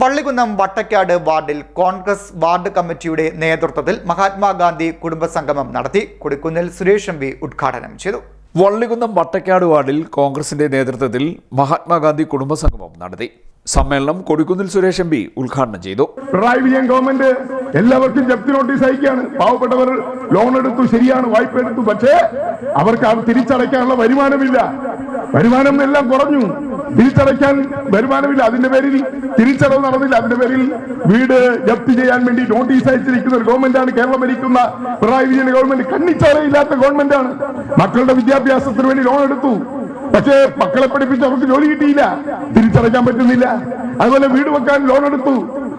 വള്ളികുന്നം വട്ടക്കാട് വാർഡിൽ കോൺഗ്രസ് വാർഡ് കമ്മിറ്റിയുടെ നേതൃത്വത്തിൽ മഹാത്മാഗാന്ധി കുടുംബസംഗമം നടത്തി കൊടിക്കുന്നിൽ സുരേഷ് എം ഉദ്ഘാടനം ചെയ്തു. വള്ളികുന്നം വട്ടക്കാട് വാർഡിൽ കോൺഗ്രസിന്റെ നേതൃത്വത്തിൽ മഹാത്മാഗാന്ധി കുടുംബസംഗമം നടത്തി. സമ്മേളനം കൊടിക്കുന്നിൽ സുരേഷ് എം പി ഉദ്ഘാടനം ചെയ്തു. പിണറായി വിജയൻ ഗവൺമെന്റ് എല്ലാവർക്കും ജപ്തി നോട്ടീസ് അയക്കുകയാണ്. പാവപ്പെട്ടവർ ലോൺ എടുത്തു ശരിയാണ് വായ്പ എടുത്തു. പക്ഷേ അവർക്ക് അത് തിരിച്ചടയ്ക്കാനുള്ള വരുമാനമില്ല. വരുമാനം എല്ലാം കുറഞ്ഞു. തിരിച്ചടയ്ക്കാൻ വരുമാനമില്ല. അതിന്റെ പേരിൽ തിരിച്ചടവ് നടന്നില്ല. അതിന്റെ പേരിൽ വീട് ജപ്തി ചെയ്യാൻ വേണ്ടി നോട്ടീസ് അയച്ചിരിക്കുന്ന ഒരു ഗവൺമെന്റാണ് കേരളം ഭരിക്കുന്ന പിണറായി വിജയൻ ഗവൺമെന്റ് കണ്ണിച്ചാറയില്ലാത്ത ഗവൺമെന്റാണ് മക്കളുടെ വിദ്യാഭ്യാസത്തിന് വേണ്ടി ലോൺ എടുത്തു. പക്ഷേ മക്കളെ പഠിപ്പിച്ച് അവർക്ക് ജോലി കിട്ടിയില്ല. തിരിച്ചടയ്ക്കാൻ പറ്റുന്നില്ല. അതുപോലെ വീട് വെക്കാൻ ലോൺ എടുത്തു.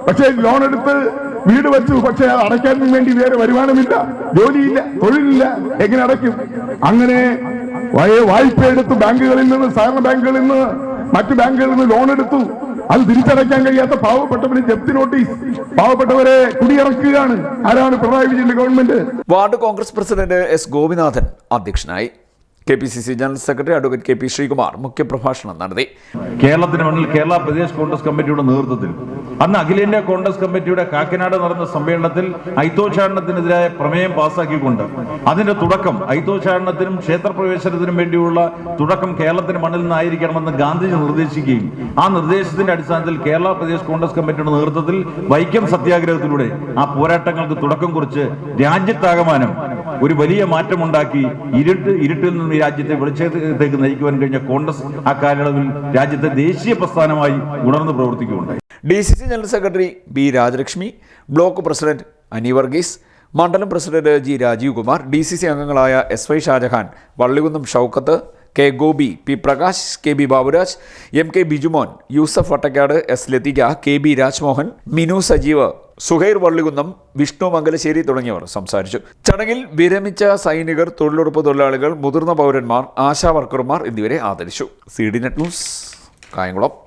പക്ഷേ ലോൺ എടുത്ത് വീട് വെച്ചു. പക്ഷെ അത് അടയ്ക്കാൻ വേണ്ടി വേറെ വരുമാനമില്ല. ജോലിയില്ല. തൊഴിലില്ല. എങ്ങനെ അടയ്ക്കും? അങ്ങനെ വയ- വായ്പ എടുത്ത് ബാങ്കുകളിൽ നിന്ന് സഹകരണ ബാങ്കുകളിൽ നിന്ന് മറ്റു ബാങ്കുകളിൽ നിന്ന് ലോൺ എടുത്തു. അത് തിരിച്ചടയ്ക്കാൻ കഴിയാത്ത പാവപ്പെട്ടവന് ജപ്തി നോട്ടീസ് പാവപ്പെട്ടവരെ കുടിയിറക്കുകയാണ്. ആരാണ് പിണറായി വിജയന്റെ government ward Congress president S Gopinathan അധ്യക്ഷനായി. K P C C general secretary advocate K P Sreekumar മുഖ്യപ്രഭാഷണം നടത്തി. കേരളത്തിന് മുന്നിൽ കേരള പ്രദേശ് കോൺഗ്രസ് കമ്മിറ്റിയുടെ നേതൃത്വത്തിൽ അന്ന് അഖിലേന്ത്യാ കോൺഗ്രസ് കമ്മിറ്റിയുടെ കാക്കനാട് നടന്ന സമ്മേളനത്തിൽ ഐത്തോച്ചാടനത്തിനെതിരായ പ്രമേയം പാസാക്കിക്കൊണ്ട് അതിന്റെ തുടക്കം ഐത്തോച്ചാടനത്തിനും ക്ഷേത്രപ്രവേശനത്തിനും വേണ്ടിയുള്ള തുടക്കം കേരളത്തിന് മണ്ണിൽ നിന്നായിരിക്കണമെന്ന് ഗാന്ധിജി നിർദ്ദേശിക്കുകയും ആ നിർദ്ദേശത്തിന്റെ അടിസ്ഥാനത്തിൽ കേരള പ്രദേശ് കോൺഗ്രസ് കമ്മിറ്റിയുടെ നേതൃത്വത്തിൽ വൈക്കം സത്യാഗ്രഹത്തിലൂടെ ആ പോരാട്ടങ്ങൾക്ക് തുടക്കം കുറിച്ച് രാജ്യത്താകമാനം ഒരു വലിയ മാറ്റമുണ്ടാക്കി ഇരുട്ട് ഇരുട്ടിൽ നിന്ന് രാജ്യത്തെ വെളിച്ചത്തേക്ക് നയിക്കുവാൻ കഴിഞ്ഞ കോൺഗ്രസ് ആ കാലയളവിൽ രാജ്യത്തെ ദേശീയ പ്രസ്ഥാനമായി ഉണർന്നു പ്രവർത്തിക്കുകയുണ്ടായി. D C C general secretary B Rajalakshmi block president Ani Varghese മണ്ഡലം president G Rajeev Kumar D C C അംഗങ്ങളായ S Y Shajahan Vallikunnam Shoukath K Gopi P Prakash K B Baburaj M K Bijumon Yusuf Vattakkad S Lathika K B Rajmohan Minu Sajeev Suhair Vallikunnam Vishnu Mangalassery തുടങ്ങിയവർ സംസാരിച്ചു. ചടങ്ങിൽ വിരമിച്ച സൈനികർ തൊഴിലുറപ്പ് തൊഴിലാളികൾ മുതിർന്ന പൗരന്മാർ ആശാ വർക്കർമാർ എന്നിവരെ ആദരിച്ചു. C D net news Kayamkulam.